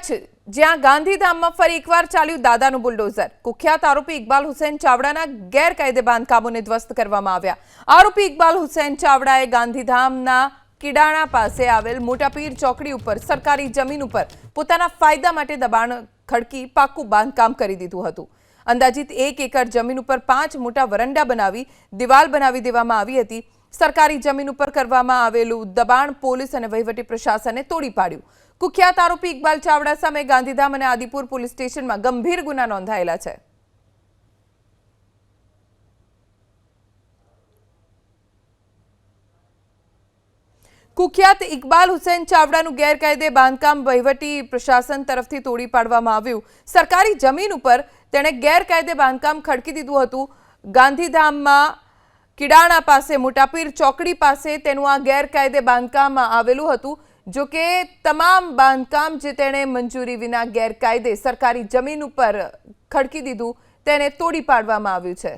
કચ્છ જ્યાં ગાંધીધામમાં ફરી એકવાર ચાલ્યું દાદાનું બુલડોઝર. કુખ્યાત આરોપી ઇકબાલ હુસેન ચાવડાના ગેરકાયદે બાંધકામોને ધ્વસ્ત કરવામાં આવ્યા. આરોપી ઇકબાલ હુસેન ચાવડાએ ગાંધીધામના કિડાણા પાસે આવેલ મોટાપીર ચોકડી ઉપર સરકારી જમીન ઉપર પોતાના ફાયદા માટે દબાણ ખડકી પાક્કું બાંધકામ કરી દીધું હતું. અંદાજિત એક એકર જમીન ઉપર પાંચ મોટા વરંડા બનાવી, દિવાલ બનાવી દેવામાં આવી હતી. સરકારી જમીન ઉપર કરવામાં આવેલું દબાણ પોલીસ અને વહીવટી પ્રશાસને તોડી પાડ્યું. કુખ્યાત આરોપી ઇકબાલ ચાવડા સામે ગાંધીધામ અને આદિપુર પોલીસ સ્ટેશનમાં ગંભીર ગુના નોંધાયેલા છે. કુખ્યાત ઇકબાલ હુસેન ચાવડાનું ગેરકાયદે બાંધકામ વહીવટી પ્રશાસન તરફથી તોડી પાડવામાં આવ્યું. સરકારી જમીન ઉપર તેણે ગેરકાયદે બાંધકામ ખડકી દીધું હતું. ગાંધીધામમાં કિડાણા પાસે, મોટાપીર ચોકડી પાસે તેનું આ ગેરકાયદે બાંધકામ આવેલું હતું. જો કે તમામ બાંધકામ જે તેણે મંજૂરી વિના ગેરકાયદે સરકારી જમીન ઉપર ખડકી દીધું, તેને તોડી પાડવામાં આવ્યું છે.